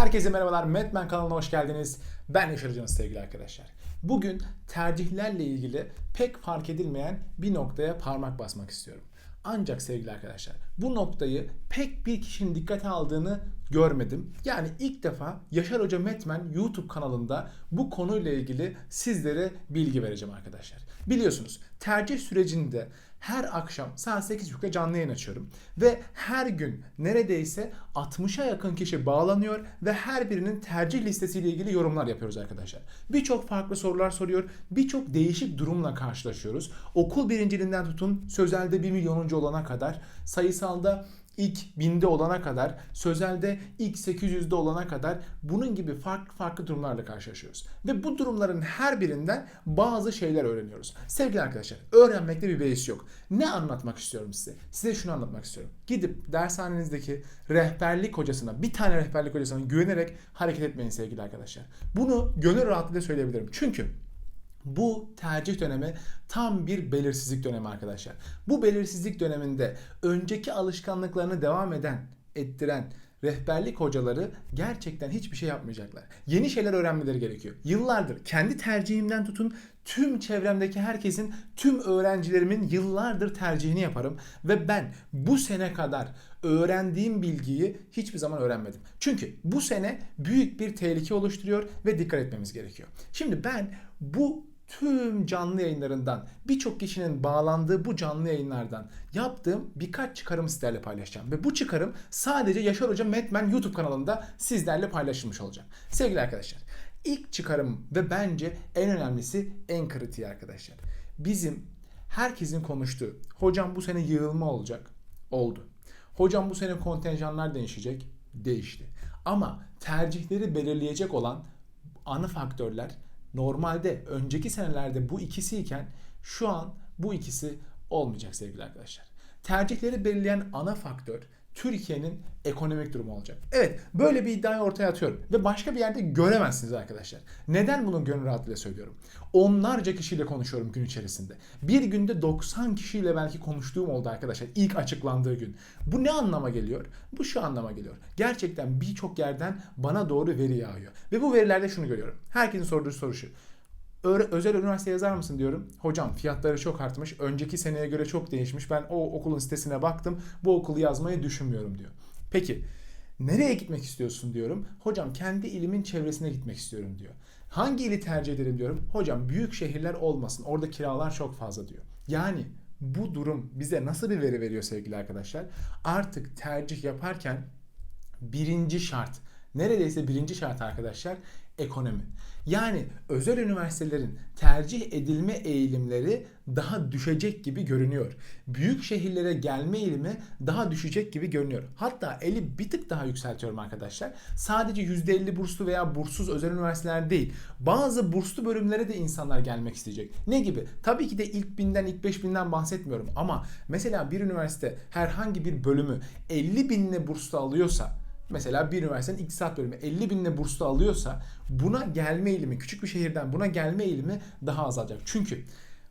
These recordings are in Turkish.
Herkese merhabalar. Metmen kanalına hoş geldiniz. Ben Yaşar Canız sevgili arkadaşlar. Bugün tercihlerle ilgili pek fark edilmeyen bir noktaya parmak basmak istiyorum. Ancak sevgili arkadaşlar bu noktayı pek bir kişinin dikkate aldığını görmedim. Yani ilk defa Yaşar Hoca Metmen YouTube kanalında bu konuyla ilgili sizlere bilgi vereceğim arkadaşlar. Biliyorsunuz tercih sürecinde her akşam saat 8.30'da canlı yayın açıyorum. Ve her gün neredeyse 60'a yakın kişi bağlanıyor ve her birinin tercih listesiyle ilgili yorumlar yapıyoruz arkadaşlar. Birçok farklı sorular soruyor, birçok değişik durumla karşılaşıyoruz. Okul birinciliğinden tutun sözelde 1 milyonuncu olana kadar, sayısalda ilk binde olana kadar, sözelde ilk 800'de olana kadar bunun gibi farklı farklı durumlarla karşılaşıyoruz. Ve bu durumların her birinden bazı şeyler öğreniyoruz. Sevgili arkadaşlar, öğrenmekte bir beis yok. Ne anlatmak istiyorum size? Size şunu anlatmak istiyorum. Gidip dershanenizdeki rehberlik hocasına, bir tane rehberlik hocasına güvenerek hareket etmeyin sevgili arkadaşlar. Bunu gönül rahatlığıyla söyleyebilirim. Çünkü bu tercih dönemi tam bir belirsizlik dönemi arkadaşlar. Bu belirsizlik döneminde önceki alışkanlıklarını devam eden, ettiren rehberlik hocaları gerçekten hiçbir şey yapmayacaklar. Yeni şeyler öğrenmeleri gerekiyor. Yıllardır kendi tercihimden tutun tüm çevremdeki herkesin, tüm öğrencilerimin yıllardır tercihini yaparım ve ben bu sene kadar öğrendiğim bilgiyi hiçbir zaman öğrenmedim. Çünkü bu sene büyük bir tehlike oluşturuyor ve dikkat etmemiz gerekiyor. Şimdi ben bu tüm canlı yayınlarından birçok kişinin bağlandığı bu canlı yayınlardan yaptığım birkaç çıkarımı sizlerle paylaşacağım. Ve bu çıkarım sadece Yaşar Hoca Metmen YouTube kanalında sizlerle paylaşılmış olacak. Sevgili arkadaşlar ilk çıkarım ve bence en önemlisi en kritiği arkadaşlar. Bizim herkesin konuştuğu hocam bu sene yığılma olacak. Oldu. Hocam bu sene kontenjanlar değişecek. Değişti. Ama tercihleri belirleyecek olan ana faktörler normalde önceki senelerde bu ikisiyken şu an bu ikisi olmayacak sevgili arkadaşlar. Tercihleri belirleyen ana faktör Türkiye'nin ekonomik durumu olacak. Evet böyle bir iddiayı ortaya atıyorum ve başka bir yerde göremezsiniz arkadaşlar. Neden bunu gönül rahatlığıyla söylüyorum? Onlarca kişiyle konuşuyorum gün içerisinde. Bir günde 90 kişiyle belki konuştuğum oldu arkadaşlar ilk açıklandığı gün. Bu ne anlama geliyor? Bu şu anlama geliyor. Gerçekten birçok yerden bana doğru veri yağıyor. Ve bu verilerde şunu görüyorum. Herkesin sorduğu soru şu özel üniversite yazar mısın diyorum. Hocam fiyatları çok artmış. Önceki seneye göre çok değişmiş. Ben o okulun sitesine baktım. Bu okulu yazmayı düşünmüyorum diyor. Peki nereye gitmek istiyorsun diyorum. Hocam kendi ilimin çevresine gitmek istiyorum diyor. Hangi ili tercih ederim diyorum. Hocam büyük şehirler olmasın. Orada kiralar çok fazla diyor. Yani bu durum bize nasıl bir veri veriyor sevgili arkadaşlar? Artık tercih yaparken birinci şart neredeyse birinci şart arkadaşlar ekonomi. Yani özel üniversitelerin tercih edilme eğilimleri daha düşecek gibi görünüyor. Büyük şehirlere gelme eğilimi daha düşecek gibi görünüyor. Hatta eli bir tık daha yükseltiyorum arkadaşlar. Sadece %50 burslu veya burssuz özel üniversiteler değil. Bazı burslu bölümlere de insanlar gelmek isteyecek. Ne gibi? Tabii ki de ilk binden ilk beş binden bahsetmiyorum ama mesela bir üniversite herhangi bir bölümü 50 binle burslu alıyorsa mesela bir üniversitenin iktisat bölümü 50 binle burslu alıyorsa buna gelme eğilimi küçük bir şehirden buna gelme eğilimi daha azalacak. Çünkü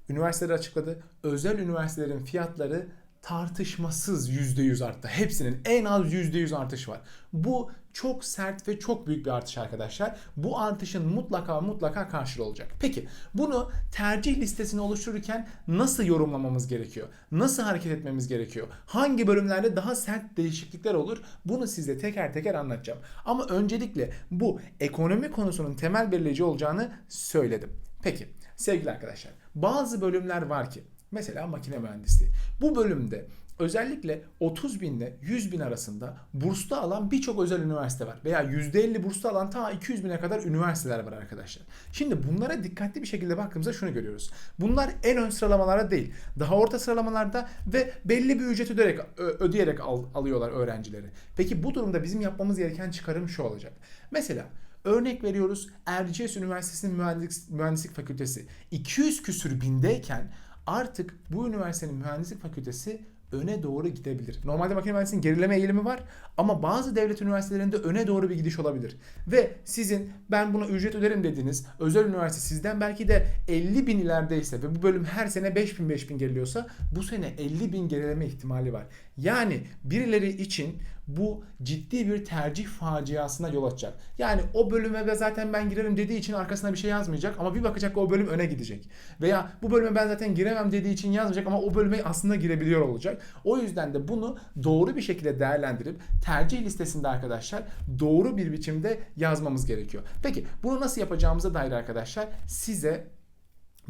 üniversiteler açıkladı. Özel üniversitelerin fiyatları tartışmasız %100 arttı. Hepsinin en az %100 artış var. Bu çok sert ve çok büyük bir artış arkadaşlar. Bu artışın mutlaka mutlaka karşılığı olacak. Peki bunu tercih listesini oluştururken nasıl yorumlamamız gerekiyor? Nasıl hareket etmemiz gerekiyor? Hangi bölümlerde daha sert değişiklikler olur? Bunu size teker teker anlatacağım. Ama öncelikle bu ekonomi konusunun temel belirleyici olacağını söyledim. Peki sevgili arkadaşlar bazı bölümler var ki Mesela makine mühendisliği. Bu bölümde özellikle 30 bin ile 100 bin arasında burslu alan birçok özel üniversite var. Veya %50 burslu alan ta 200 bine kadar üniversiteler var arkadaşlar. Şimdi bunlara dikkatli bir şekilde baktığımızda şunu görüyoruz. Bunlar en ön sıralamalarda değil. Daha orta sıralamalarda ve belli bir ücret ödeyerek, ödeyerek al, alıyorlar öğrencileri. Peki bu durumda bizim yapmamız gereken çıkarım şu olacak. Mesela Örnek veriyoruz Erciyes Üniversitesi'nin mühendislik, mühendislik fakültesi 200 küsür bindeyken artık bu üniversitenin mühendislik fakültesi öne doğru gidebilir. Normalde makine mühendisliğinin gerileme eğilimi var ama bazı devlet üniversitelerinde öne doğru bir gidiş olabilir. Ve sizin ben buna ücret öderim dediğiniz özel üniversite sizden belki de 50 bin ilerideyse ve bu bölüm her sene 5 bin 5 bin geriliyorsa bu sene 50 bin gerileme ihtimali var. Yani birileri için bu ciddi bir tercih faciasına yol açacak. Yani o bölüme de zaten ben girerim dediği için arkasına bir şey yazmayacak ama bir bakacak o bölüm öne gidecek. Veya bu bölüme ben zaten giremem dediği için yazmayacak ama o bölüme aslında girebiliyor olacak. O yüzden de bunu doğru bir şekilde değerlendirip tercih listesinde arkadaşlar doğru bir biçimde yazmamız gerekiyor. Peki bunu nasıl yapacağımıza dair arkadaşlar size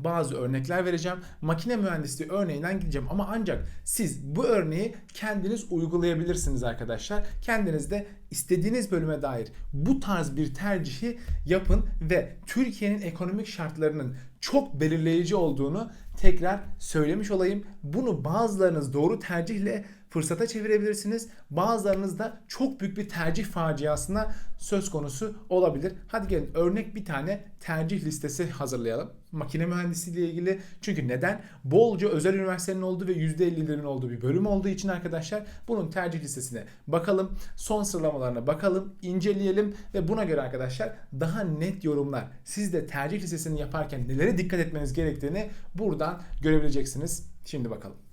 bazı örnekler vereceğim. Makine mühendisliği örneğinden gideceğim ama ancak siz bu örneği kendiniz uygulayabilirsiniz arkadaşlar. Kendiniz de istediğiniz bölüme dair bu tarz bir tercihi yapın ve Türkiye'nin ekonomik şartlarının çok belirleyici olduğunu tekrar söylemiş olayım. Bunu bazılarınız doğru tercihle fırsata çevirebilirsiniz. Bazılarınız da çok büyük bir tercih faciasına söz konusu olabilir. Hadi gelin örnek bir tane tercih listesi hazırlayalım. Makine mühendisliği ile ilgili. Çünkü neden? Bolca özel üniversitenin olduğu ve %50'lerin olduğu bir bölüm olduğu için arkadaşlar bunun tercih listesine bakalım. Son sıralamalarına bakalım, inceleyelim ve buna göre arkadaşlar daha net yorumlar. Siz de tercih listesini yaparken nelere dikkat etmeniz gerektiğini buradan görebileceksiniz. Şimdi bakalım.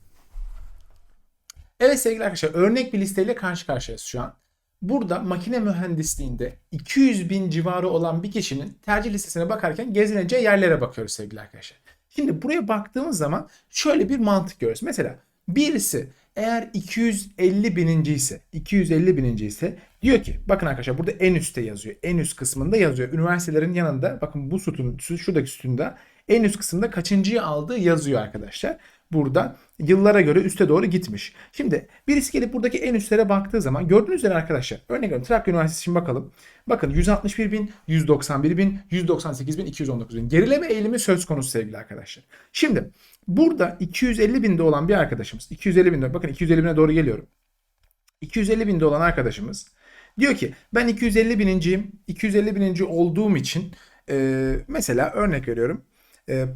Evet sevgili arkadaşlar örnek bir listeyle karşı karşıyayız şu an. Burada makine mühendisliğinde 200 bin civarı olan bir kişinin tercih listesine bakarken gezineceği yerlere bakıyoruz sevgili arkadaşlar. Şimdi buraya baktığımız zaman şöyle bir mantık görüyoruz. Mesela birisi eğer 250 bininci ise 250 bininci ise diyor ki bakın arkadaşlar burada en üstte yazıyor. En üst kısmında yazıyor. Üniversitelerin yanında bakın bu sütun şuradaki sütunda en üst kısımda kaçıncıyı aldığı yazıyor arkadaşlar burada yıllara göre üste doğru gitmiş. Şimdi birisi gelip buradaki en üstlere baktığı zaman gördüğünüz üzere arkadaşlar örnek veriyorum Trakya Üniversitesi için bakalım. Bakın 161 bin, 191 bin, 198 bin, 219 bin. Gerileme eğilimi söz konusu sevgili arkadaşlar. Şimdi burada 250 binde olan bir arkadaşımız 250 binde bakın 250 bine doğru geliyorum. 250 binde olan arkadaşımız diyor ki ben 250 bininciyim. 250 bininci olduğum için e, mesela örnek veriyorum. E,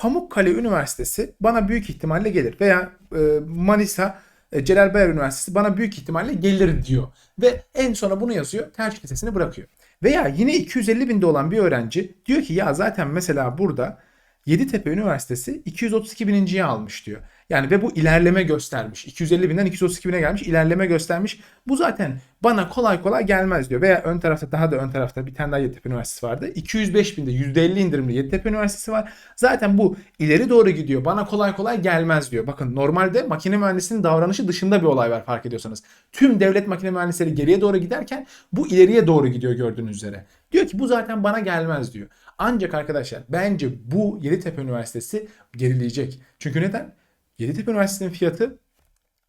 Pamukkale Üniversitesi bana büyük ihtimalle gelir veya e, Manisa e, Celal Bayar Üniversitesi bana büyük ihtimalle gelir diyor. Ve en sona bunu yazıyor tercih listesini bırakıyor. Veya yine 250 binde olan bir öğrenci diyor ki ya zaten mesela burada Yeditepe Üniversitesi 232 bininciyi almış diyor. Yani ve bu ilerleme göstermiş. 250 binden 232 bine gelmiş ilerleme göstermiş. Bu zaten bana kolay kolay gelmez diyor. Veya ön tarafta daha da ön tarafta bir tane daha Yeditepe Üniversitesi vardı. 205 binde %50 indirimli Yeditepe Üniversitesi var. Zaten bu ileri doğru gidiyor. Bana kolay kolay gelmez diyor. Bakın normalde makine mühendisinin davranışı dışında bir olay var fark ediyorsanız. Tüm devlet makine mühendisleri geriye doğru giderken bu ileriye doğru gidiyor gördüğünüz üzere. Diyor ki bu zaten bana gelmez diyor. Ancak arkadaşlar bence bu Yeditepe Üniversitesi gerileyecek. Çünkü neden? Yeditepe Üniversitesi'nin fiyatı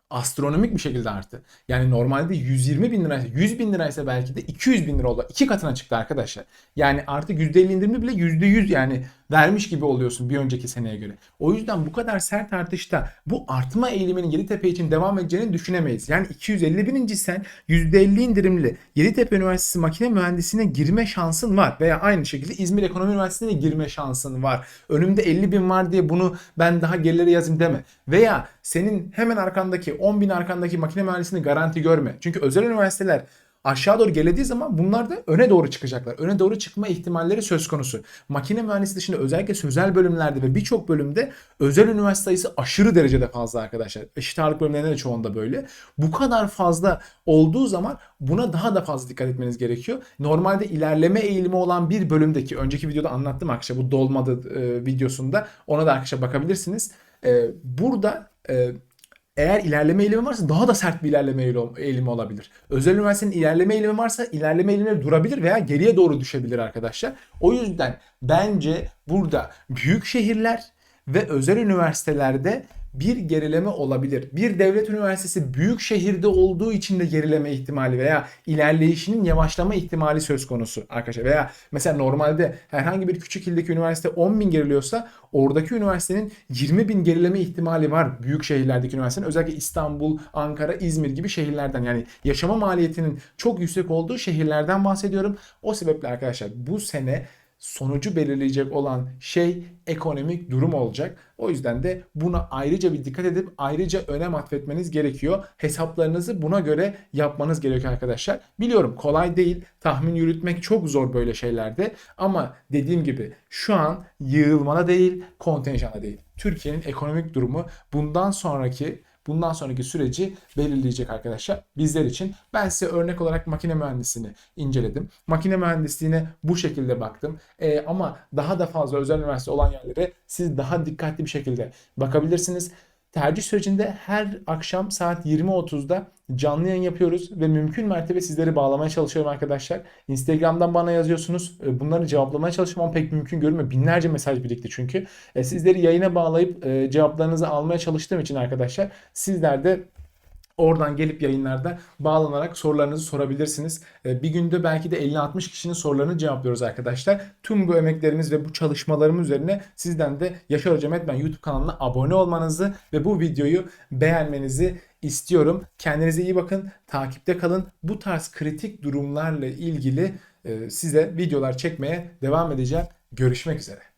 astronomik bir şekilde arttı. Yani normalde 120 bin liraysa 100 bin liraysa belki de 200 bin lira oldu. İki katına çıktı arkadaşlar. Yani artık %50 indirimli bile %100 yani vermiş gibi oluyorsun bir önceki seneye göre. O yüzden bu kadar sert artışta bu artma eğiliminin Yeditepe için devam edeceğini düşünemeyiz. Yani 250 bininci sen %50 indirimli Yeditepe Üniversitesi makine mühendisliğine girme şansın var. Veya aynı şekilde İzmir Ekonomi Üniversitesi'ne girme şansın var. Önümde 50 bin var diye bunu ben daha gerilere yazayım deme. Veya senin hemen arkandaki 10 bin arkandaki makine mühendisliğini garanti görme. Çünkü özel üniversiteler aşağı doğru gelediği zaman bunlar da öne doğru çıkacaklar. Öne doğru çıkma ihtimalleri söz konusu. Makine mühendisliği dışında özellikle sözel bölümlerde ve birçok bölümde özel üniversite sayısı aşırı derecede fazla arkadaşlar. Eşit ağırlık bölümlerinde de çoğunda böyle. Bu kadar fazla olduğu zaman buna daha da fazla dikkat etmeniz gerekiyor. Normalde ilerleme eğilimi olan bir bölümdeki önceki videoda anlattım arkadaşlar bu dolmadı e, videosunda ona da arkadaşlar bakabilirsiniz. E, burada e, eğer ilerleme eğilimi varsa daha da sert bir ilerleme eğilimi olabilir. Özel üniversitenin ilerleme eğilimi varsa ilerleme eğilimi durabilir veya geriye doğru düşebilir arkadaşlar. O yüzden bence burada büyük şehirler ve özel üniversitelerde bir gerileme olabilir. Bir devlet üniversitesi büyük şehirde olduğu için de gerileme ihtimali veya ilerleyişinin yavaşlama ihtimali söz konusu arkadaşlar. Veya mesela normalde herhangi bir küçük ildeki üniversite 10 bin geriliyorsa oradaki üniversitenin 20 bin gerileme ihtimali var büyük şehirlerdeki üniversitenin. Özellikle İstanbul, Ankara, İzmir gibi şehirlerden yani yaşama maliyetinin çok yüksek olduğu şehirlerden bahsediyorum. O sebeple arkadaşlar bu sene sonucu belirleyecek olan şey ekonomik durum olacak. O yüzden de buna ayrıca bir dikkat edip ayrıca önem atfetmeniz gerekiyor. Hesaplarınızı buna göre yapmanız gerekiyor arkadaşlar. Biliyorum kolay değil. Tahmin yürütmek çok zor böyle şeylerde. Ama dediğim gibi şu an yığılmana değil, kontenjana değil. Türkiye'nin ekonomik durumu bundan sonraki bundan sonraki süreci belirleyecek arkadaşlar bizler için. Ben size örnek olarak makine mühendisliğini inceledim. Makine mühendisliğine bu şekilde baktım. Ee, ama daha da fazla özel üniversite olan yerlere siz daha dikkatli bir şekilde bakabilirsiniz. Tercih sürecinde her akşam saat 20.30'da canlı yayın yapıyoruz ve mümkün mertebe sizleri bağlamaya çalışıyorum arkadaşlar. Instagram'dan bana yazıyorsunuz. E, Bunları cevaplamaya çalışıyorum ama pek mümkün görünmüyor. Binlerce mesaj birikti çünkü. E, Sizleri yayına bağlayıp e, cevaplarınızı almaya çalıştığım için arkadaşlar sizler de Oradan gelip yayınlarda bağlanarak sorularınızı sorabilirsiniz. Ee, Bir günde belki de 50-60 kişinin sorularını cevaplıyoruz arkadaşlar. Tüm bu emeklerimiz ve bu çalışmalarımız üzerine sizden de Yaşar Hocam Etmen YouTube kanalına abone olmanızı ve bu videoyu beğenmenizi istiyorum. Kendinize iyi bakın, takipte kalın. Bu tarz kritik durumlarla ilgili e, size videolar çekmeye devam edeceğim. Görüşmek üzere.